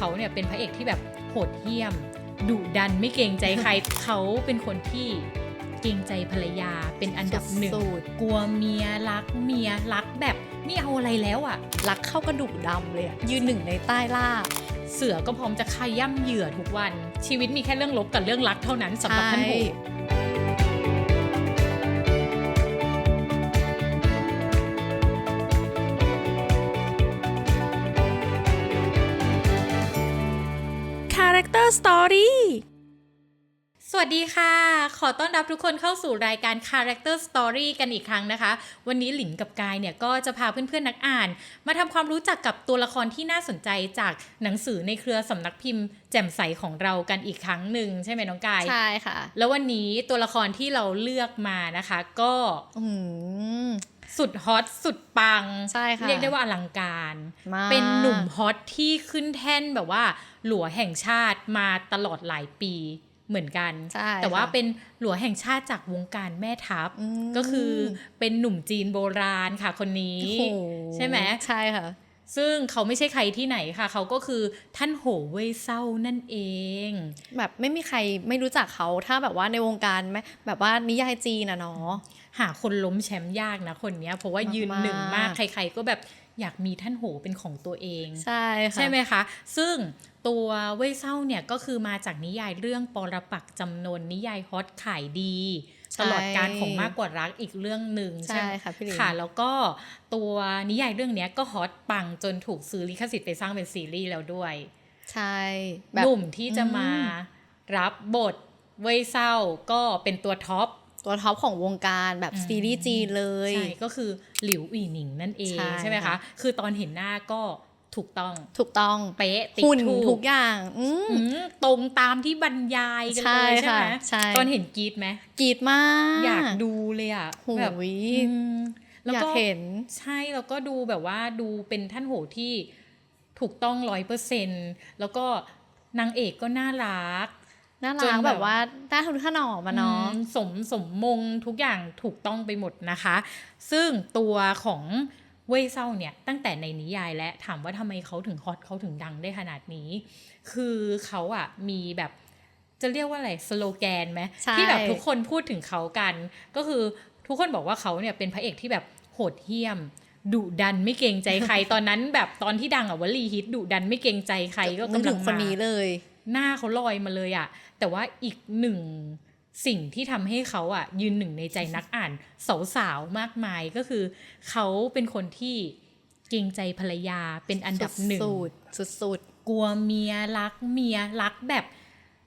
เขาเนี่ยเป็นพระเอกที่แบบโหดเหี้ยมดุดันไม่เกรงใจใคร เขาเป็นคนที่เกรงใจภรรยาเป็นอันดับหนึ่งสุดกลัวเมียรักเมียรักแบบไม่เอาอะไรแล้วอะๆรักเข้ากระดูกดำเลยอะยืนหนึ่งในใต้ล่า เสือก็พร้อมจะขย่ำเหยื่อทุกวัน ชีวิตมีแค่เรื่องลบกับเรื่องรักเท่านั้นสำหรับท่านโหใช่ Character Story สวัสดีค่ะ ขอต้อนรับทุกคนเข้าสู่รายการ Character Story กันอีกครั้งนะคะ วันนี้หลินกับกายเนี่ยก็จะพาเพื่อนๆนักอ่าน มาทำความรู้จักกับตัวละครที่น่าสนใจจากหนังสือในเครือสำนักพิมพ์ แจ่มใสของเรากันอีกครั้งหนึ่งใช่ไหมน้องกาย ใช่ค่ะ แล้ววันนี้ตัวละครที่เราเลือกมานะคะ ก็อืม สุดฮอตสุดปังใช่ค่ะเรียกได้ว่าอลังการมากเป็นหนุ่มฮอตที่ขึ้นแท่นแบบว่า หลัวแห่งชาติมาตลอดหลายปีเหมือนกันใช่แต่ว่าค่ะเป็นหลัวแห่งชาติจากวงการแม่ทัพอืมก็คือเป็นหนุ่มจีนโบราณค่ะคนนี้โอ้โหใช่ไหมใช่ค่ะ ซึ่งเขาไม่ใช่ใครที่ไหนค่ะ เขาก็คือท่านโหเว่ยเซานั่นเอง แบบไม่มีใครไม่รู้จักเขาถ้าแบบว่าในวงการไหมแบบว่านิยายจีนนะเนาะ หาคนล้มแชมป์ยากนะคนเนี้ย เพราะว่ายืนมากๆหนึ่งมากใคร ๆ ก็แบบอยากมีท่านโหเป็นของตัวเอง ใช่ค่ะใช่ไหมคะ ซึ่งตัวเว่ยเซาเนี่ยก็คือมาจากนิยายเรื่องปรปักษ์จำนวนนิยายฮอตขายดีใช่ตลอดการของมากกว่ารักอีกเรื่องหนึ่งใช่ไหมค่ะพี่หลินค่ะ แล้วก็ตัวนิยายเรื่องเนี้ยก็ฮอตปังจนถูกซื้อลิขสิทธิ์ไปสร้างเป็นซีรีส์แล้วด้วย ใช่หนุ่มที่จะมาอืมรับบทเว่ยเซาก็เป็นตัวท็อป ตัวท็อปของวงการแบบอืมซีรีส์จีนเลย ใช่ ก็คือหลิวอีหนิงนั่นเองใช่ใช่ไหมคะค่ะคือตอนเห็นหน้าก็ถูกต้องถูกต้องเป๊ะติดหุ่นถูทุกอย่างอืมอืมตรงตามที่บรรยายกันเลยใช่ใช่ไหมค่ะใช่ตอนเห็นกรีดไหมกรีดมาก อยากดูเลยอะหูแบบยอืมแล้วอยากก็เห็นใช่แล้วก็ดูแบบว่าดูเป็นท่านโหที่ถูกต้องร้อยเปอร์เซ็นแล้วก็นางเอกก็น่ารัก น่าจรันกแบบแบบว่าได้ทุนขนอมมาเนาะอืมสมสมมงทุกอย่างถูกต้องไปหมดนะคะ ซึ่งตัวของเว่ยเซาเนี่ยตั้งแต่ในนิยายและถามว่าทำไมเขาถึงฮอตเขาถึงดังได้ขนาดนี้ คือเขาอะมีแบบจะเรียกว่าอะไรสโลแกนไหมใช่ที่แบบทุกคนพูดถึงเขากัน ก็คือทุกคนบอกว่าเขาเนี่ยเป็นพระเอกที่แบบโหดเหี้ยมดุดันไม่เกรงใจใครตอนนั้นแบบตอนที่ดังอะวลีฮิตดุดันไม่เกรงใจใครก็นึกกำลัถึงงมาคนนี้เลย หน้าเขาลอยมาเลยอะแต่ว่าอีกหนึ่งสิ่งที่ทำให้เขาอะยืนหนึ่งในใจนักอ่านสาวๆมากมายก็คือ เขาเป็นคนที่เกรงใจภรรยาเป็นอันดับหนึ่งสุดสุดสุดกลัวเมียรักเมียรักแบบ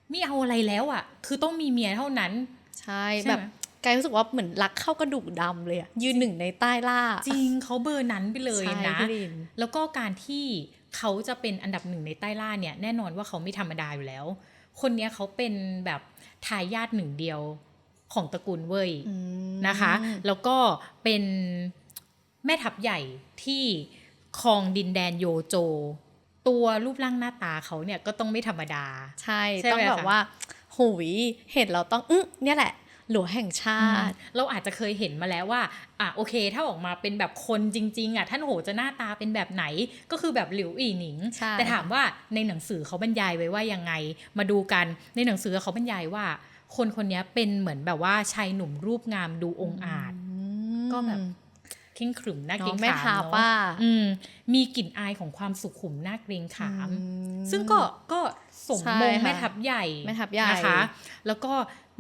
ไม่เอาอะไรแล้วอะคือต้องมีเมียเท่านั้นๆใช่ใช่ไหมแบบกายรู้สึกว่าเหมือนรักเข้ากระดูกดำเลยอะยืนหนึ่งในใต้ล่า จริงเขาเบอร์นั้นไปเลยใช่นะพี่ลินแล้วก็การที่ เขาจะเป็นอันดับหนึ่งในใต้ล่าเนี่ยแน่นอนว่าเขาไม่ธรรมดาอยู่แล้ว คนเนี้ยเขาเป็นแบบทายาทหนึ่งเดียวของตระกูลเว่ยอืมนะคะ แล้วก็เป็นแม่ทัพใหญ่ที่ครองดินแดนโยโจ ตัวรูปร่างหน้าตาเขาเนี่ยก็ต้องไม่ธรรมดา ใช่ใช่ไหมต้องแบบคะว่า หุยเห็นเราต้องอื้อเนี่ยแหละ หลวงแห่งชาติ เราอาจจะเคยเห็นมาแล้วว่าอะโอเค ถ้าออกมาเป็นแบบคนจริง ๆอะท่านโหจะหน้าตาเป็นแบบไหนก็คือแบบหลิวอีหนิงใช่แต่ถามว่าในหนังสือเขาบรรยายไว้ว่ายังไง มาดูกันในหนังสือเขาบรรยายว่า คนคนนี้เป็นเหมือนแบบว่าชายหนุ่มรูปงามดูองอาจก็แบบ เข่งขรึมน่าเกรงขามเนาะมมีกลิ่นอายของความสุขุมน่าเกรงขามมซึ่งก็ก็สมมงค่ะแม่ทัพใหญ่แม่ทัพใหญ่นะคะ แล้วก็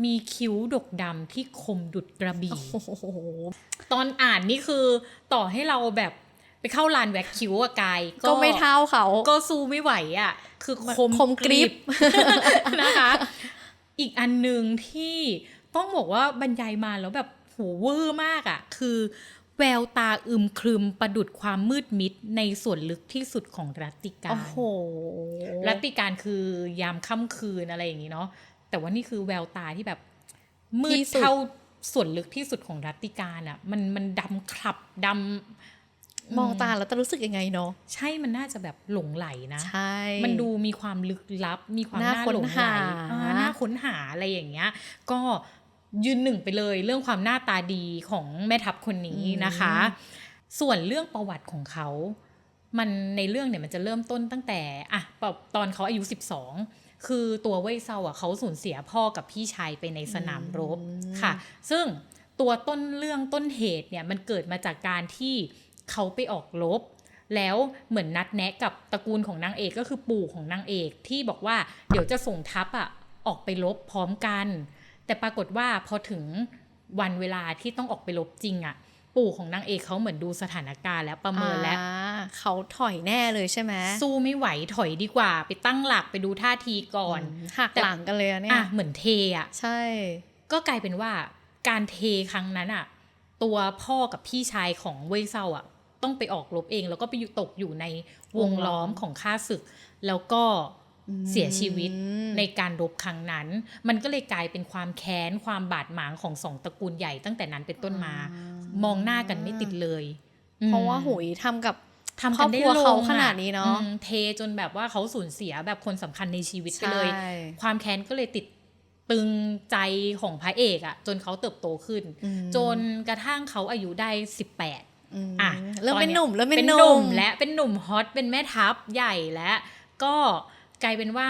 มีคิ้วดกดำที่คมดุดกระบี่ตอนอ่านนี่คือต่อให้เราแบบไปเข้าลานแว็กคิ้วอะกายก็ไม่เท่าเขา ก็สู้ไม่ไหวอะคือคมคมกริบนะคะ อีกอันหนึ่งที่ต้องบอกว่าบรรยายมาแล้วแบบโหเวอร์มากอะคือ แววตาอึมครึมประดุดความมืดมิดในส่วนลึกที่สุดของรัตติกาโอ้รโหรัตติการคือยามค่ำคืนอะไรอย่างนี้เนาะแต่ว่านี่คือแววตาที่แบบ มืที่ดสุดเท่าส่วนลึกที่สุดของรัตติการอะ่ะ มันมันดำคลับดำมองตาแล้วจะรู้สึกยังไงเนาะใช่มันน่าจะแบบหลงไหลนะใช่มันดูมีความลึกลับ มีความน่าน่าค้นหลงไหลหาอ่าน่าค้นหาอะไรอย่างเงี้ย ก็ ยืนหนึ่งไปเลยเรื่องความหน้าตาดีของแม่ทัพคนนี้นะคะ ส่วนเรื่องประวัติของเขา มันในเรื่องเนี่ยมันจะเริ่มต้นตั้งแต่อะตอนเขาอายุ 12 คือตัวเว่ยเซาอะเขาสูญเสียพ่อกับพี่ชายไปในสนามรบค่ะ ซึ่งตัวต้นเรื่องต้นเหตุเนี่ยมันเกิดมาจากการที่เขาไปออกรบแล้วเหมือนนัดแนะกับตระกูลของนางเอกก็คือปู่ของนางเอกที่บอกว่าเดี๋ยวจะส่งทัพอะออกไปรบพร้อมกัน แต่ปรากฏว่าพอถึงวันเวลาที่ต้องออกไปรบจริงอะ ปู่ของนางเอกเขาเหมือนดูสถานการณ์แล้วประเมินแล้วอ่าเขาถอยแน่เลยใช่ไหมสู้ไม่ไหวถอยดีกว่า ไปตั้งหลักไปดูท่าทีก่อนมหักหลังกันเลยอะเนี่ยอะเหมือนเทอะใช่ ก็กลายเป็นว่าการเทครั้งนั้นอะ ตัวพ่อกับพี่ชายของเว่ยเซาอะ ต้องไปออกรบเอง แล้วก็ไปอยู่ตกอยู่ในวงล้อมของข้าศึก แล้วก็ เสียชีวิตในการรบครั้งนั้น มันก็เลยกลายเป็นความแค้นความบาดหมางของสองตระกูลใหญ่ตั้งแต่นั้นเป็นต้นมา มองหน้ากันไม่ติดเลย เพราะว่าอืมหุยทำกับทำกันได้ครอบครัวลเขางอะขนาดนี้เนอะอืมเทจนแบบว่าเขาสูญเสียแบบคนสำคัญในชีวิตไปเลยใช่ความแค้นก็เลยติดตึงใจของพระเอกอะจนเขาเติบโตขึ้นอืมจนกระทั่งเขาอายุได้18อืมอะเริ่มตอเป็นหนุ่มเริ่มเป็นเป็นหหนุ่นุ่มมและเป็นหนุ่มฮอตเป็นแม่ทัพใหญ่และก็ กลายเป็นว่า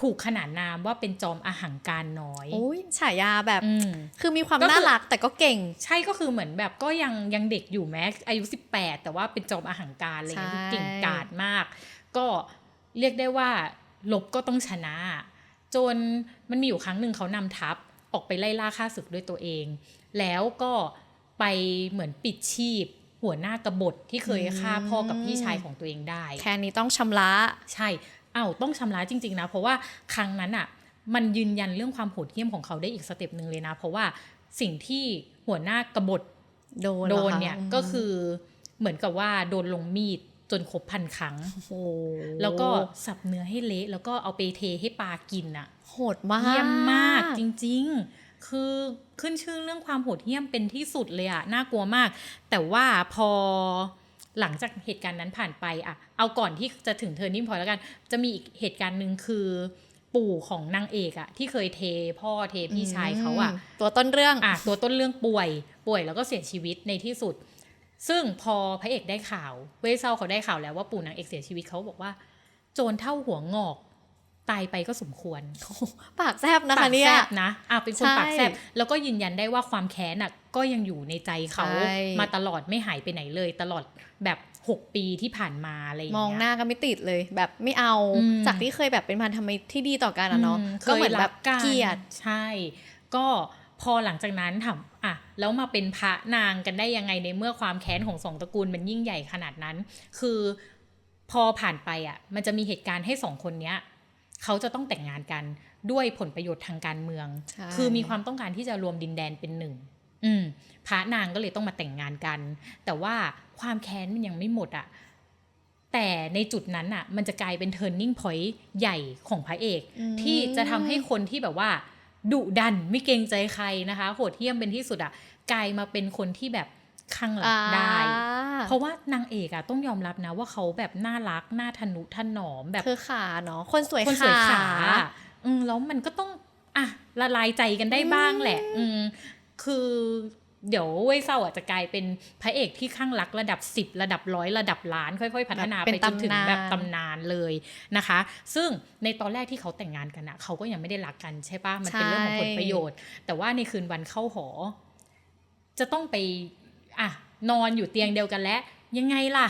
ถูกขนานนามว่าเป็นจอมอาหังการน้อยโอ้ยฉายาแบบอืมคือมีความก็คือน่ารักแต่ก็เก่ง ใช่ก็คือเหมือนแบบก็ยังยังเด็กอยู่แม้อายุ 18 แต่ว่าเป็นจอมอาหังการอะไรเงี้ยใช่คือเก่งกาจมาก ก็เรียกได้ว่าลบก็ต้องชนะ จนมันมีอยู่ครั้งหนึ่งเขานำทัพออกไปไล่ล่าฆ่าศึกด้วยตัวเอง แล้วก็ไปเหมือนปิดชีพหัวหน้ากบฏที่เคยฆ่าพ่อกับพี่ชายของตัวเองได้ แค่นี้ต้องชำระ ใช่ อ้าวต้องชำระจริง ๆ นะ เพราะว่าครั้งนั้นอะมันยืนยันเรื่องความโหดเหี้ยมของเขาได้อีกสเต็ปหนึ่งเลยนะ เพราะว่าสิ่งที่หัวหน้ากบฏโดนโดหรนคะเนี่ยก็คือเหมือนกับว่าโดนลงมีดจนครบพันครั้งโอ้โหแล้วก็สับเนื้อให้เละ แล้วก็เอาไปเทให้ปลากินอะโหดมากเยี่ยมมากจริง ๆ คือขึ้นชื่อเรื่องความโหดเหี้ยมเป็นที่สุดเลยอะน่ากลัวมาก แต่ว่าพอ หลังจากเหตุการณ์นั้นผ่านไปอะเอาก่อนที่จะถึงเทอร์นิ่งพอยแล้วกัน จะมีอีกเหตุการณ์หนึ่งคือปู่ของนางเอกอะที่เคยเทพ่อเทพี่ชายเขาอะมตัวต้นเรื่องอะตัวต้นเรื่องป่วย ป่วยแล้วก็เสียชีวิตในที่สุด ซึ่งพอพระเอกได้ข่าว เว่ยเซาเขาได้ข่าวแล้วว่าปู่นางเอกเสียชีวิตเขาบอกว่า โจรเท่าหัวงอก ตายไปก็สมควร ปากแซบนะคะปากเนี่แซยบนะอะเป็นคนใช่ปากแซบแล้วก็ยืนยันได้ว่าความแค้นอะก็ยังอยู่ในใจเขาใช่มาตลอดไม่หายไปไหนเลย ตลอดแบบ 6 ปีที่ผ่านมาอะไรอย่างมองเงี้ยหน้าก็ไม่ติดเลย แบบไม่เอาอืมจากที่เคยแบบเป็นพันธมิตรที่ดีต่อกันอะเนาะอืมก็เหมือนแบบคยรัเกลียดใช่ ก็พอหลังจากนั้นถามอะแล้วมาเป็นพระนางกันได้ยังไงในเมื่อความแค้นของสองตระกูลมันยิ่งใหญ่ขนาดนั้น คือพอผ่านไปอะ มันจะมีเหตุการณ์ให้สองคนเนี้ย เขาจะต้องแต่งงานกันด้วยผลประโยชน์ทางการเมืองใช่คือมีความต้องการที่จะรวมดินแดนเป็นหนึ่งอืมพระนางก็เลยต้องมาแต่งงานกัน แต่ว่าความแค้นมันยังไม่หมดอะ่ะแต่ในจุดนั้นอะ่ะ มันจะกลายเป็น turning point ใหญ่ของพระเอกอืมที่จะทำให้คนที่แบบว่าดุดันไม่เกรงใจใครนะคะ โหดเหี้ยมเป็นที่สุดอะ่ะกลายมาเป็นคนที่แบบ ข้างหลังได้อ่าเพราะว่านางเอกอะต้องยอมรับนะว่าเขาแบบน่ารักน่าทนุถนอมแบบคือขาเนาะคนสวยคนสวยขาขาอืมแล้วมันก็ต้องอะละลายใจกันได้บ้างแหละ อืมคือเดี๋ยวเว่ยเซาอะจะกลายเป็นพระเอกที่ข้างรักระดับสิบระดับร้อยระดับล้าน ค่อยๆ พัฒนาแบบไปเป็นจนถึงตำนานแบบตำนานเลยนะคะ ซึ่งในตอนแรกที่เขาแต่งงานกันอะเขาก็ยังไม่ได้รักกันใช่ปะมันเป็นเรื่องของผลประโยชน์ แต่ว่าในคืนวันเข้าหอ จะต้องไป อะนอนอยู่เตียงเดียวกันแล้วยังไงล่ะ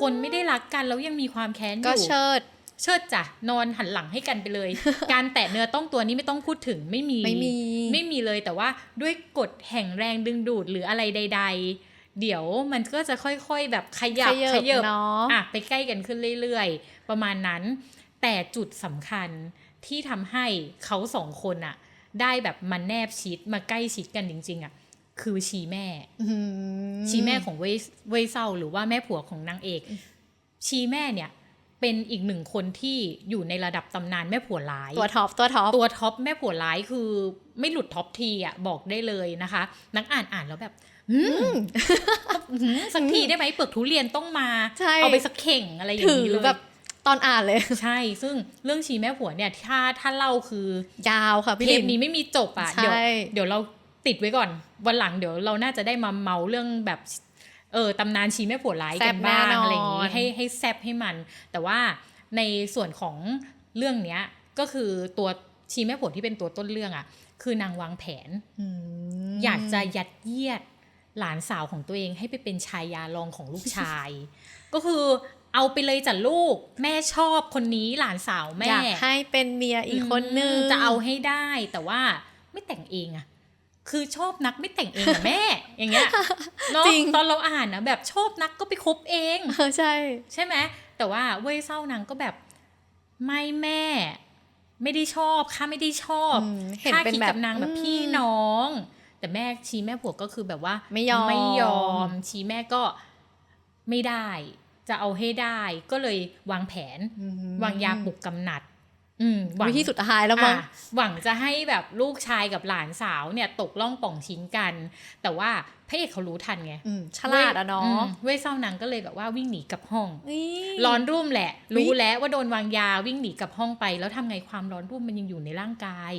คนไม่ได้รักกันแล้วยังมีความแค้นอยู่ก็เชิด เชิดจ้ะนอนหันหลังให้กันไปเลย การแตะเนื้อต้องตัวนี้ไม่ต้องพูดถึงไม่มีไม่มีไม่มีเลยแต่ว่าด้วยกฎแห่งแรงดึงดูดหรืออะไรใด ๆ เดี๋ยวมันก็จะค่อยๆแบบขยับขยับขยับเนาะอะไปใกล้กันขึ้นเรื่อยๆ ประมาณนั้น แต่จุดสำคัญที่ทำให้เขาสองคนอะได้แบบมาแนบชิดมาใกล้ชิดกันจริง ๆอะ คือชีแม่อืมชีแม่ของเวยเวยเซาหรือว่าแม่ผัวของนางเอก ชีแม่เนี่ย เป็นอีกหนึ่งคนที่อยู่ในระดับตำนานแม่ผัวร้าย ตัวท็อปตัวท็อปตัวท็อปแม่ผัวร้ายคือไม่หลุดท็อปทีอะบอกได้เลยนะคะ นักอ่านอ่านแล้วแบบหืมหืมสักทีได้ไหมเปลือกทุเรียนต้องมาใช่เอาไปสักเข่งอะไรอย่างถือนี้เลยแบบตอนอ่านเลย ใช่ ซึ่งเรื่องชีแม่ผัวเนี่ย ถ้าถ้าเล่าคือยาวค่ะพี่เทลิปนนี้ไม่มีจบอะใช่เดี๋ยวเดี๋ยวเรา ติดไว้ก่อน วันหลังเดี๋ยวเราน่าจะได้มาเมาเรื่องแบบเออตำนานชีแม่ผัวร้ายแซ่กับนบ้างแน่นอนอะไรอย่างงี้ให้ให้แซบให้มัน แต่ว่าในส่วนของเรื่องเนี้ยก็คือตัวชีแม่ผัวที่เป็นตัวต้นเรื่องอะ คือนางวางแผนมอยากจะยัดเยียดหลานสาวของตัวเองให้ไปเป็นชายาลองของลูกชาย ก็คือเอาไปเลยจ้ะลูก แม่ชอบคนนี้หลานสาวแม่อยากให้เป็นเมียอีกคนนึงจะเอาให้ได้แต่ว่าไม่แต่งเองอะ คือชอบนักไม่แต่งเองอะแม่ อย่างเงี้ยเนาะจริงตอนเราอ่านนะแบบชอบนักก็ไปคบเองเออใช่ ใช่ไหมแต่ว่าเว้ยเศร้านางก็แบบไม่แม่ ไม่ได้ชอบข้าไม่ได้ชอบอืมเห็นข้าเป็นคิดแบบกับนางแบบอืมพี่น้อง แต่แม่ชี้แม่ผัวก็คือแบบว่า ไม่ยอมไม่ยอม ชี้แม่ก็ไม่ได้ จะเอาให้ได้ ก็เลยวางแผนอืมวางยาปลุกกำหนัดอืมห วังวิธีสุดท้ายแล้วมั้งอะหวังจะให้แบบลูกชายกับหลานสาวเนี่ยตกล่องป่องชิ้นกัน แต่ว่าพระเอกเขารู้ทันไงอืมฉลาดอะเนาะมเว้ยเศร้านางก็เลยแบบว่าวิ่งหนีกลับห้องนี่ร้อนรุ่มแหละอุ๊ยรู้แล้วว่าโดนวางยาวิ่งหนีกลับห้องไป แล้วทำไงความร้อนรุ่มมันยังอยู่ในร่างกาย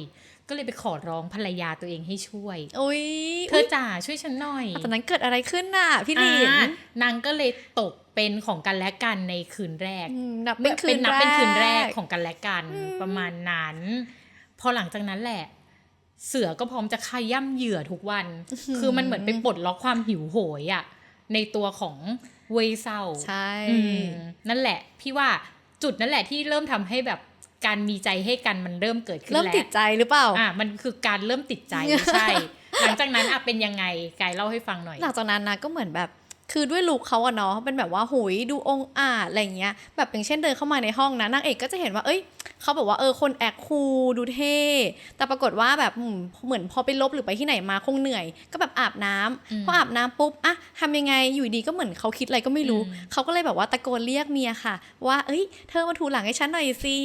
ก็เลยไปขอร้องภรรยาตัวเองให้ช่วยอุ้ยเธอจ๋าช่วยฉันหน่อยตอนนั้นเกิดอะไรขึ้นน่ะพี่หลินอ่านางก็เลยตกเป็นของกันและกันในคืนแรกอืมนับเป็นคืนนับแรกเป็นคืนแรกของกันและกันอืมประมาณนั้น พอหลังจากนั้นแหละ เสือก็พร้อมจะขย่ำเหยื่อทุกวัน คือมันเหมือนไปปลดล็อกความหิวโหยอะในตัวของเวยเศร้าใช่อืมนั่นแหละ พี่ว่าจุดนั่นแหละที่เริ่มทำให้แบบ การมีใจให้กันมันเริ่มเกิดขึ้นเริ่มแล้วติดใจหรือเปล่า อะมันคือการเริ่มติดใจใช่ หลังจากนั้นอะเป็นยังไงกายเล่าให้ฟังหน่อย หลังจากนั้นนะก็เหมือนแบบ คือด้วยลุคเขาอะเนาะเป็นแบบว่าหุยดูองอาจอะไรอย่างเงี้ยแบบอย่างเช่นเดินเข้ามาในห้องนะนางเอกก็จะเห็นว่าเอ้ยเขาแบบว่าเออคนแอคคูลดูเท่แต่ปรากฏว่าแบบอืมเหมือนพอไปลบหรือไปที่ไหนมาคงเหนื่อย ก็แบบอาบน้ำอืมพออาบน้ำปุ๊บอะทำยังไงอยู่ดีก็เหมือนเขาคิดอะไรก็ไม่รู้อืมเขาก็เลยแบบว่าตะโกนเรียกเมียค่ะ ว่าเอ้ยเธอมาถูหลังให้ฉันหน่อยสิ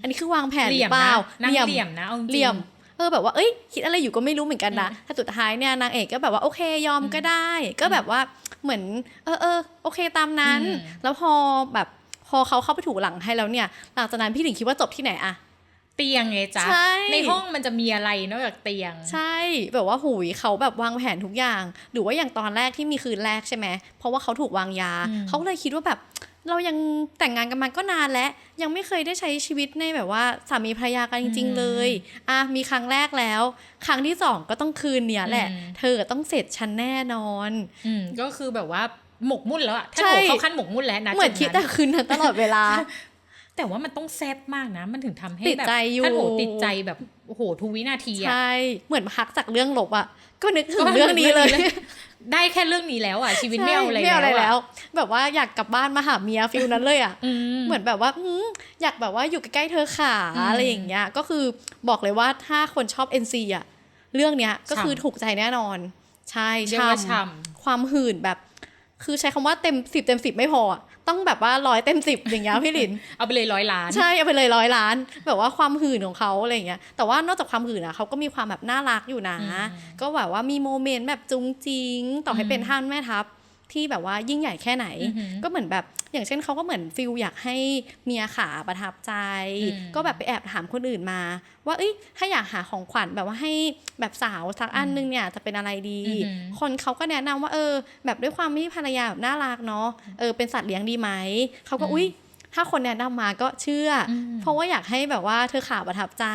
อันนี้คือวางแผนเหหรืลี่ยอมเปนะล่านั่งเหลี่ยมนะเอาจริงเหลี่ยมเออแบบว่าเอ้ยคิดอะไรอยู่ก็ไม่รู้เหมือนกันนะอืมแต่สุดท้ายเนี่ยนางเอกก็แบบว่าโอเคยอมก็ได้ ก็แบบว่า เหมือน เออเออโอเคตามนั้นอืมแล้วพอแบบพอเขาเข้าไปถูหลังให้แล้วเนี่ย หลังจากนั้นพี่หลิงคิดว่าจบที่ไหนอะเตียงไงจ๊ะใช่ห้องมันจะมีอะไรนอกจากเตียง ใช่แบบว่าหุยเขาแบบวางแผนทุกอย่าง หรือว่าอย่างตอนแรกที่มีคืนแรกใช่ไหมเพราะว่าเขาถูกวางยาอืมเขาก็เลยคิดว่าแบบ เรายังแต่งงานกันมาก็นานแล้ว ยังไม่เคยได้ใช้ชีวิตในแบบว่าสามีภรรยากันจริง ๆ เลยอะมีครั้งแรกแล้ว ครั้งที่สองก็ต้องคืนเนี้ยแหละอืมเธอต้องเสร็จฉันแน่นอนอืมก็คือแบบว่าหมกมุ่นแล้วอะถ้าใช่โหเข้าขั้นหมกมุ่นแล้วนะเหมือนจุคิดนั้นแต่คืนนั้นตลอดเวลา แต่ว่ามันต้องแซบมากนะ มันถึงทำให้ติดแบบใจอยู่ถ้าโหติดใจแบบโอ้โหทุกวินาทีอะใช่เหมือนพักจากเรื่องลบอะก็นึกถึงเรื่องนี้เลย ได้แค่เรื่องนี้แล้วอะชีวิตไม่เอาอะไรใช่ไม่เอาอะไรแล้แล้ววอะแบบว่าอยากกลับบ้านมาหาเมียฟิลนั้นเลยอะอืมเหมือนแบบว่าอืมอยากแบบว่าอยู่ใกล้ๆเธอขาอืมอะไรอย่างเงี้ยก็คือบอกเลยว่าถ้าคนชอบ NC อะเรื่องเนี้ยก็คือฉ่ำถูกใจแน่นอน ใช่เรียกว่าฉ่ช่ำความหื่นแบบ คือใช้คำว่าเต็มสิบเต็มสิบไม่พออะ ต้องแบบว่าร้อยเต็มสิบอย่างเงี้ยพี่หลินำเอาไปเลยร้อยล้าน ใช่เอาไปเลยร้อยล้าน แบบว่าความหื่นของเขาอะไรอย่างเงี้ยแต่ว่านอกจากความหื่นอะเขาก็มีความแบบน่ารักอยู่นะอืมก็แบบว่ามีโมเมนต์แบบจุงจิง ต่อให้อืมเป็นท่านแม่ทัพ ที่แบบว่ายิ่งใหญ่แค่ไหนอือหือก็เหมือนแบบอย่างเช่นเขาก็เหมือนฟิลอยากให้เมียขาประทับใจอืมก็แบบไปแอบถามคนอื่นมา ว่าเอ้ยถ้าอยากหาของขวัญแบบว่าให้แบบสาวสักอันนึงเนี่ยจะเป็นอะไรดีอือหือคนเขาก็แนะนำว่าเออ แบบด้วยความที่ภรรยาแบบน่ารักเนาะเออเป็นสัตว์เลี้ยงดีไหมเขาก็อืมอุ้ยถ้าคนแนะนำมาก็เชื่ออมเพราะว่าอยากให้แบบว่าเธอขาประทับใจ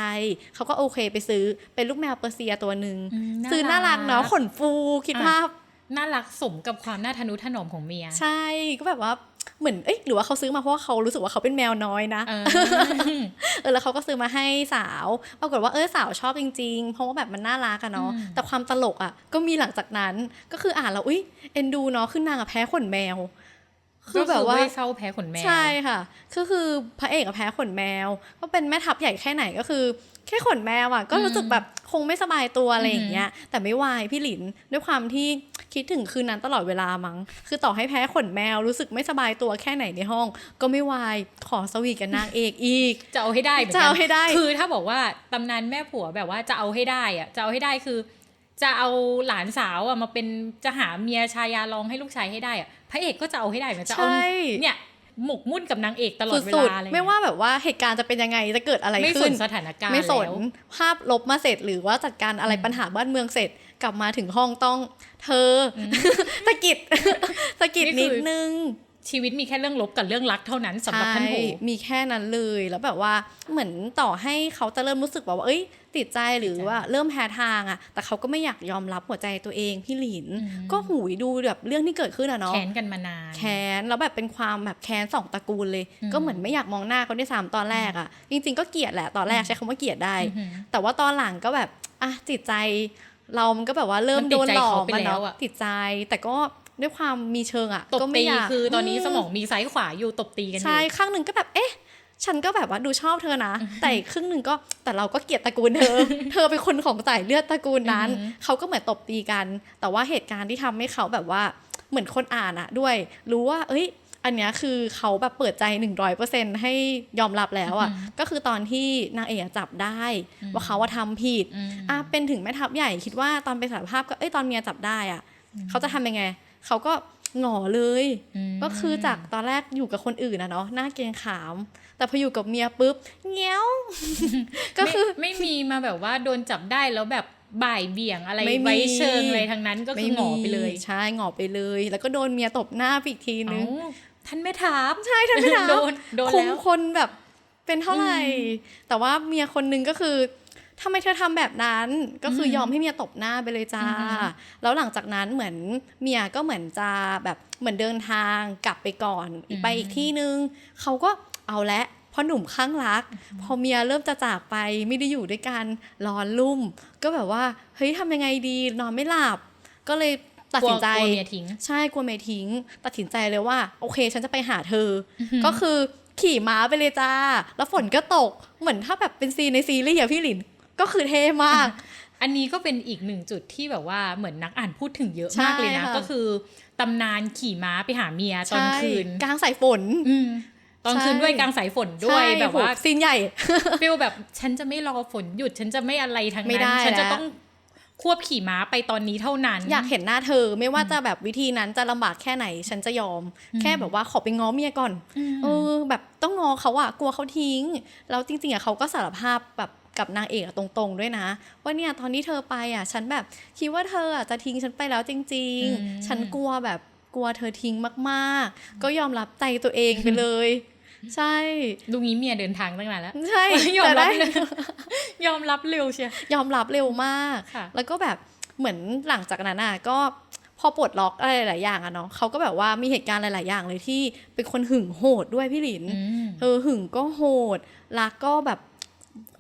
เขาก็โอเคไปซื้อเป็นลูกแมวเปอร์เซียตัวหนึ่งอืมซื้อน่ารักเนาะขนฟูคิดอะภาพ น่ารักสมกับความน่าทะนุถนอมของเมีย ใช่ก็แบบว่าเหมือนเอ้ยหรือว่าเขาซื้อมาเพราะว่าเขารู้สึกว่าเขาเป็นแมวน้อยนะ เออเออแล้วเขาก็ซื้อมาให้สาวปรากฏว่าเออสาวชอบจริง ๆ เพราะว่าแบบมันน่ารักอะเนาะอืมแต่ความตลกอะก็มีหลังจากนั้นก็คืออ่านแล้วอุ้ยเอ็นดูเนาะคือนางอะแพ้ขนแมวคือแบบว่าก็เว้ยเศร้าแพ้ขนแมว ใช่ค่ะก็คือพระเอกกับแพ้ขนแมว ก็เป็นแม่ทัพใหญ่แค่ไหนก็คือ แค่ขนแมวอะก็รู้สึกแบบคงไม่สบายตัวอะไรอย่างเงี้ย แต่ไม่วายพี่หลินด้วยความที่คิดถึงคืนนั้นตลอดเวลามั้ง คือต่อให้แพ้ขนแมวรู้สึกไม่สบายตัวแค่ไหนในห้อง ก็ไม่วายขอสวีทกับนางเอกอีก จะเอาให้ได้หมืนกันจะเอาให้ได้ คือถ้าบอกว่าตำนานแม่ผัวแบบว่าจะเอาให้ได้อะจะเอาให้ได้คือ จะเอาหลานสาวอะมาเป็นจะหาเมียชายาลองให้ลูกชายให้ได้อะพระเอกก็จะเอาให้ได้เหมือนจะเอาใช่เนี่ย หมกมุ่นกับนางเอกตลอดเวสุดลาเลยๆไม่ว่าแบบว่าเหตุการณ์จะเป็นยังไงจะเกิดอะไรไม่สขึ้นนสถานการณ์ไม่สนแล้วภาพลบมาเสร็จหรือว่าจัดการอะไรอืมปัญหาบ้านเมืองเสร็จกลับมาถึงห้องต้อง เธออสะกิดสะกิดนี่นิคือดนึง ชีวิตมีแค่เรื่องลบกับเรื่องรักเท่านั้นสำหรับท่านโหใช่มีแค่นั้นเลยแล้วแบบว่าเหมือนต่อให้เขาจะเริ่มรู้สึกแบบว่าเอ้ย ติดใจหรือว่าเริ่มแพ้ทางอะแต่เขาก็ไม่อยากยอมรับหัวใจตัวเองพี่หลิน ก็หูยดูแบบเรื่องที่เกิดขึ้นอะเนาะแค้นกันมานานแค้นแล้วแบบเป็นความแบบแค้นสองตระกูลเลยอืมก็เหมือนไม่อยากมองหน้าเขาด้วยซ้ำตอนแรกอะจริง ๆ ก็เกลียดแหละตอนแรกใช้คำว่าเกลียดได้อือหือแต่ว่าตอนหลังก็แบบอะจิตใจเรามันก็แบบว่าเริ่มมันติโดดนใจหลอกเขาไปมาแล้วเนาะอะติดใจแต่ก็ ด้วยความมีเชิงอะตบก็ไม่ตีอยากคือตอนนี้มสมองมีซ้ายขวาอยู่ตบตีกันอยู่ใช่ข้างหนึ่งก็แบบเอ๊ะฉันก็แบบว่าดูชอบเธอนะ แต่อีกครึ่งหนึ่งก็แต่เราก็เกลียดตระกูลเธอ เธอเป็นคนของสายเลือดตระกูลนั้นอือหือเขาก็เหมือนตบตีกัน แต่ว่าเหตุการณ์ที่ทำให้เขาแบบว่าเหมือนคนอ่านอะด้วย รู้ว่า เอ้ย อันเนี้ยคือเขาแบบเปิดใจหนึ่งร้อยเปอร์เซ็นให้ยอมรับแล้วอะก็คือตอนที่นางเอกอะจับได้ ว่าเขาว่าทำผิดอืมอะเป็นถึงแม่ทัพใหญ่คิดว่าตอนไปสารภาพก็เอ้ยตอนเมียจับได้อะเขาจะทำยังไง เขาก็หงอเลยมก็คือจากตอนแรกอยู่กับคนอื่นนะเนาะหน้าเกรงขาม แต่พออยู่กับเมียปุ๊บเงี้ยวก็คือไม่ไม่มีมาแบบว่าโดนจับได้แล้วแบบบ่ายเบี่ยงอะไรไม่มีไว้เชิงอะไรทั้งนั้นก็คือหงอไปเลยใช่หงอไปเลย แล้วก็โดนเมียตบหน้าไปอีกทีนึงเอ้าท่านไม่ถามใช่ท่านไม่ถามโดนโดนคุมแล้วคนแบบเป็นเท่าไหร่ แต่ว่าเมียคนนึงก็คือ ทำไมเธอทำแบบนั้นก็คืออยอมให้เมียตบหน้าไปเลยจ้าอือฮึแล้วหลังจากนั้นเหมือนเมียก็เหมือนจะแบบเหมือนเดินทางกลับไปก่อนไปอีกที่นึงเขาก็เอาละพอหนุ่มข้างรัก พอเมียเริ่มจะจากไปไม่ได้อยู่ด้วยกันร้อนลุ่ม ก็แบบว่าเฮ้ยทำยังไงดีนอนไม่หลับ ก็เลยตัดสินใจกลัวกลัวเมียทิ้งใช่กลัวเมย์ทิ้ง ตัดสินใจเลยว่า โอเค ฉันจะไปหาเธออก็คือขี่ม้าไปเลยจ้า แล้วฝนก็ตกเหมือนถ้าแบบเป็นซีนในซีรีส์อะพี่หลิน ก็คือเท่มาก อันนี้ก็เป็นอีกหนึ่งจุดที่แบบว่าเหมือนนักอ่านพูดถึงเยอะใช่มากเลยนะค่ะก็คือตำนานขี่ม้าไปหาเมียตอนคืนใช่กลางสายฝนอืมตอนคืนใช่ด้วยกลางสายฝนด้วยใช่แบบว่าโหซีนใหญ่ฟิลแบบฉันจะไม่รอฝนหยุดฉันจะไม่อะไรทั้งไม่นั้ได้นฉันจะแล้วต้องควบขี่ม้าไปตอนนี้เท่านั้น อยากเห็นหน้าเธอไม่ว่าจะแบบวิธีนั้นจะลำบากแค่ไหน ฉันจะยอม แค่แบบว่าขอไปง้อเมียก่อนเออแบบต้องงอเขาอะกลัวเขาทิ้ง แล้วจริงๆอะเขาก็สารภาพแบบ กับนางเอกอะตรงๆด้วยนะ ว่าเนี่ยตอนที่เธอไปอะฉันแบบคิดว่าเธออะจะทิ้งฉันไปแล้วจริงอืมๆฉันกลัวแบบกลัวเธอทิ้งมากๆ ก็ยอมรับใจตัวเองไปเลย ใช่ลุงนี้เมียเดินทางตั้งนานแล้ว ใช่ยอมแต่รัได้บเลยยอมรับเร็วเชียยอมรับเร็วมากค่ะแล้วก็แบบเหมือนหลังจากนั้นอะก็พอปลดล็อกอะไรหลายๆอย่างอะเนาะเขาก็แบบว่ามีเหตุการณ์หลาย ๆ อย่างเลยที่เป็นคนหึงโหดด้วยพี่หลินอืมเออหึงก็โหดรักก็แบบ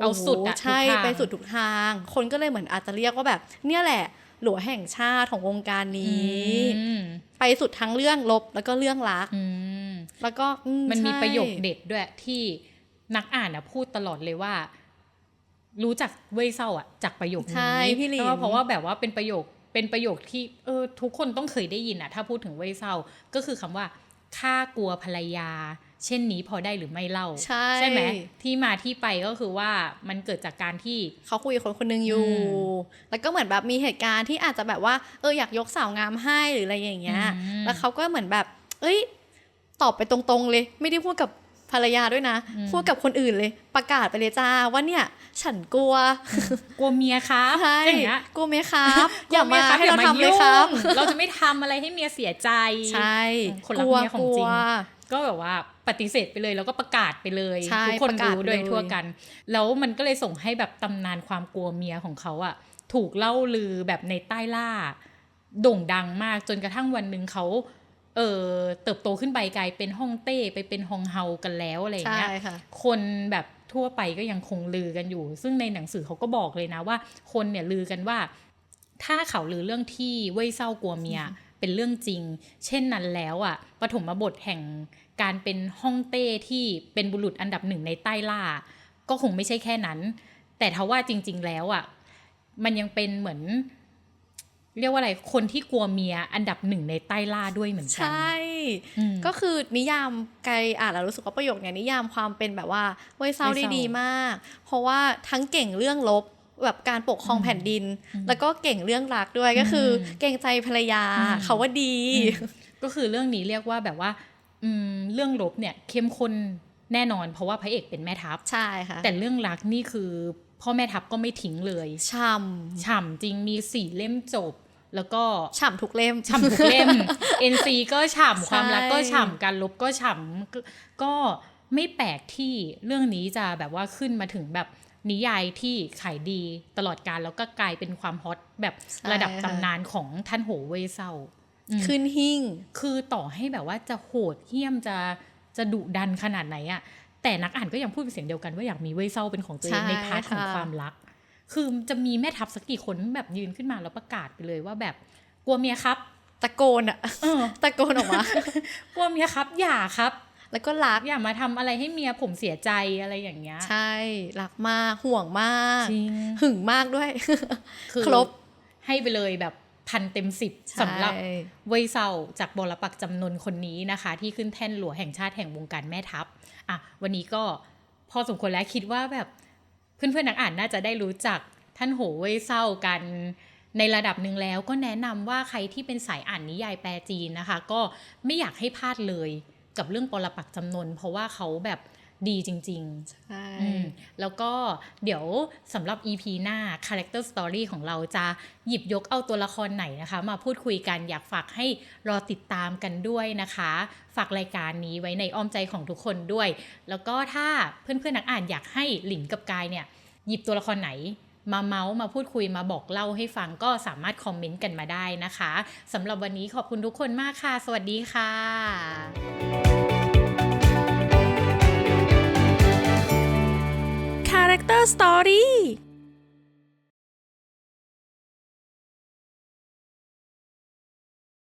เอาสุดอะโโหใช่ทุกทางไปสุดทุกทาง คนก็เลยเหมือนอาจจะเรียกว่าแบบ เนี่ยแหละ หลัวแห่งชาติของวงการนี้อืมไปสุดทั้งเรื่องลบแล้วก็เรื่องรักอืมแล้วก็อืมันมีใช่ประโยคเด็ดด้วยที่นักอ่านอะพูดตลอดเลยว่า รู้จักเว่ยเศร้าอะจากประโยคนี้ใช่พี่หลินเพราะว่าเพราะว่าแบบว่าเป็นประโยคเป็นประโยคที่เออทุกคนต้องเคยได้ยินอะถ้าพูดถึงเว่ยเศร้าก็คือคำว่าข้ากลัวภรรยา เช่นนี้พอได้หรือไม่เล่าใช่ไหมที่มาที่ไปก็คือว่ามันเกิดจากการที่เขาคุยกับคนคนหนึงอยู่อืมแล้วก็เหมือนแบบมีเหตุการณ์ที่อาจจะแบบว่าเอออยากยกสาวงามให้หรืออะไรอย่างเงี้ยอืมแล้วเขาก็เหมือนแบบ เอ้ย ตอบไปตรงๆเลย ไม่ได้พูดกับภรรยาด้วยนะพูดกับคนอื่นเลย ประกาศไปเลยจ้าว่าเนี่ย ฉันกลัว กลัวเมียครับใช่อย่างเงี้ยกลัวไหมครับอย่าลัวมาเครับให้เราอย่ทำเลยครับยุ่งเราจะไม่ทำอะไรให้เมียเสียใจ ใช่คนรักกลัวเมียของกลัจริวง ก็แบบว่าปฏิเสธไปเลยแล้วก็ประกาศไปเลยใช่ทุกคนประกาศรู้ไปโดยเลยทั่วกัน แล้วมันก็เลยส่งให้แบบตำนานความกลัวเมียของเขาอะถูกเล่าลือแบบในใต้ล่า โด่งดังมากจนกระทั่งวันหนึ่งเขาเออเติบโตขึ้นไปกลายเป็นฮ่องเต้ไปเป็นฮองเฮากันแล้วอะไรอย่างใช่เงี้ยค่ะคนแบบทั่วไปก็ยังคงลือกันอยู่ ซึ่งในหนังสือเขาก็บอกเลยนะว่า คนเนี่ยลือกันว่า ถ้าเขาลือเรื่องที่เว่ยเศร้ากลัวเมียเป็นเรื่องจริง เช่นนั้นแล้วอะปฐมบทแห่ง การเป็นฮ่องเต้ที่เป็นบุรุษอันดับหนึ่งในใต้ล่า ก็คงไม่ใช่แค่นั้น แต่ทว่าจริง ๆ แล้วอะมันยังเป็นเหมือน เรียกว่าอะไรคนที่กลัวเมียอันดับหนึ่งในใต้ล่าด้วยเหมือนกัใช่อืมก็คือนิยามไกลอ่านแล้วรู้สึกว่าประโยคเนี้ยนิยามความเป็นแบบว่าเว้ยเศร้าเว้ยได้เศร้าดีมาก เพราะว่าทั้งเก่งเรื่องลบแบบการปกครองแผ่นดิน แล้วก็เก่งเรื่องรักด้วยก็คืออเก่งใจภรรยาอืมเขาว่าดี ก็คือเรื่องนี้เรียกว่าแบบว่าอืม เรื่องลบเนี่ยเข้มข้นแน่นอน เพราะว่าพระเอกเป็นแม่ทัพใช่ค่ะแต่เรื่องรักนี่คือ พ่อแม่ทัพก็ไม่ทิ้งเลยช่ฉ่ำจริงมีสี่เล่มจบ แล้วก็ำฉ่ำทุกเล่มฉ่ำทุกเล่ม NC ก็ฉ่ำความรักก็ใช่ฉ่ำการลบก็ฉ่ำก็ก็ไม่แปลกที่เรื่องนี้จะแบบว่าขึ้นมาถึงแบบนิยายที่ขายดีตลอดการแล้วก็กลายเป็นความฮอตแบบระดับตำนานของท่านโหเว่ยเซาอืม ขึ้นหิ่งคือต่อให้แบบว่าจะโหดเหี้ยมจะจะดุดันขนาดไหนอะแต่นักอ่านก็ยังพูดเป็นเสียงเดียวกันว่าอยากมีเว่ยเศร้าเป็นของตัวเองใช่ในพาร์ทของค่ะความรัก คือจะมีแม่ทัพสักกี่คนแบบยืนขึ้นมาแล้วประกาศไปเลยว่าแบบกลัวเมียครับ ตะโกนอะเออตะโกนออกมากลัวเมียครับ อย่าครับ แล้วก็รักอย่ามาทำอะไรให้เมียผมเสียใจอะไรอย่างเงี้ยใช่รักมากห่วงมากจริงหึงมากด้วยคือครบให้ไปเลยแบบ พันเต็มสิบสำหรับใช่เว่ยเซาจากบรปักษ์จำนนคนนี้นะคะ ที่ขึ้นแท่นหลวงแห่งชาติแห่งวงการแม่ทัพอะวันนี้ก็พอสมควรแล้วคิดว่าแบบเพื่อนๆนักอ่านน่าจะได้รู้จักท่านโหเว่ยเซากันในระดับหนึ่งแล้วก็แนะนำว่าใครที่เป็นสายอ่านนิยายแปลจีนนะคะ ก็ไม่อยากให้พลาดเลยกับเรื่องปรปักษ์จำนนเพราะว่าเขาแบบ ดีจริง ๆ ใช่อืมแล้วก็เดี๋ยวสำหรับ EP หน้า Character Story ของเราจะหยิบยกเอาตัวละครไหนนะคะ มาพูดคุยกันอยากฝากให้รอติดตามกันด้วยนะคะ ฝากรายการนี้ไว้ในอ้อมใจของทุกคนด้วย แล้วก็ถ้าเพื่อนๆนักอ่านอยากให้หลินกับกายเนี่ย หยิบตัวละครไหนมาเมาส์มาพูดคุยมาบอกเล่าให้ฟังก็สามารถคอมเมนต์กันมาได้นะคะสำหรับวันนี้ขอบคุณทุกคนมากค่ะ สวัสดีค่ะ Character Story